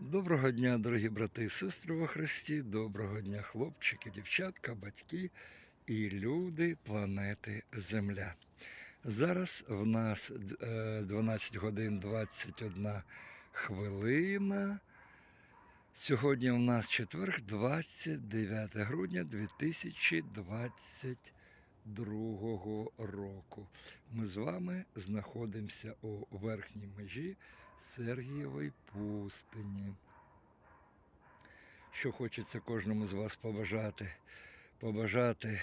Доброго дня, дорогі брати і сестри во Христі, доброго дня, хлопчики, дівчатка, батьки і люди планети Земля. Зараз в нас е, 12 годин 21 хвилина. Сьогодні у нас четверг, 29 грудня 2022 року. Ми з вами знаходимося у верхній межі Сергієвої пустині. Що хочеться кожному з вас побажати? Побажати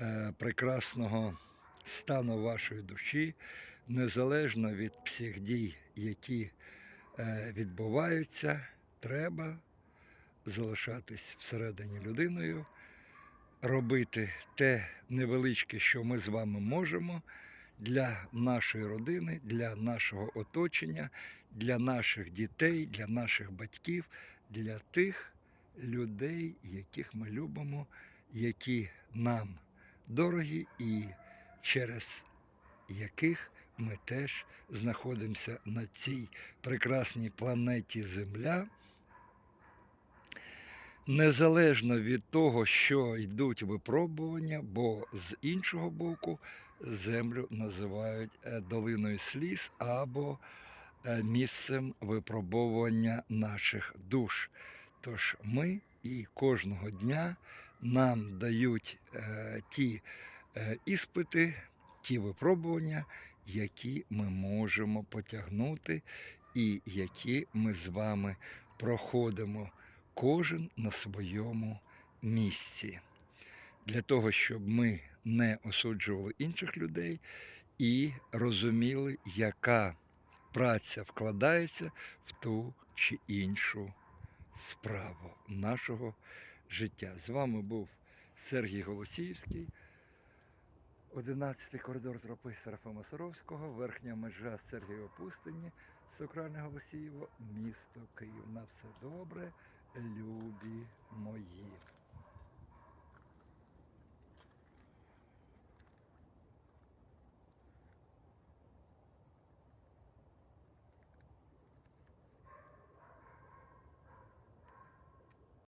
е, прекрасного стану вашої душі, незалежно від всіх дій, які е, відбуваються, треба залишатись всередині людиною, робити те невеличке, що ми з вами можемо для нашої родини, для нашого оточення, для наших дітей, для наших батьків, для тих людей, яких ми любимо, які нам дорогі і через яких ми теж знаходимося на цій прекрасній планеті Земля. Незалежно від того, що йдуть випробування, бо з іншого боку землю називають е, долиною сліз або е, місцем випробовування наших душ. Тож ми і кожного дня нам дають е, ті іспити, ті випробування, які ми можемо потягнути, і які ми з вами проходимо кожен на своєму місці. Для того, щоб ми не осуджували інших людей і розуміли, яка праця вкладається в ту чи іншу справу нашого життя. З вами був Сергій Голосіївський, 11 коридор тропи Серафима Саровського, верхня межа Сергієва Пустині, Сокральне Голосіїво, місто Київ. На все добре, любі мої.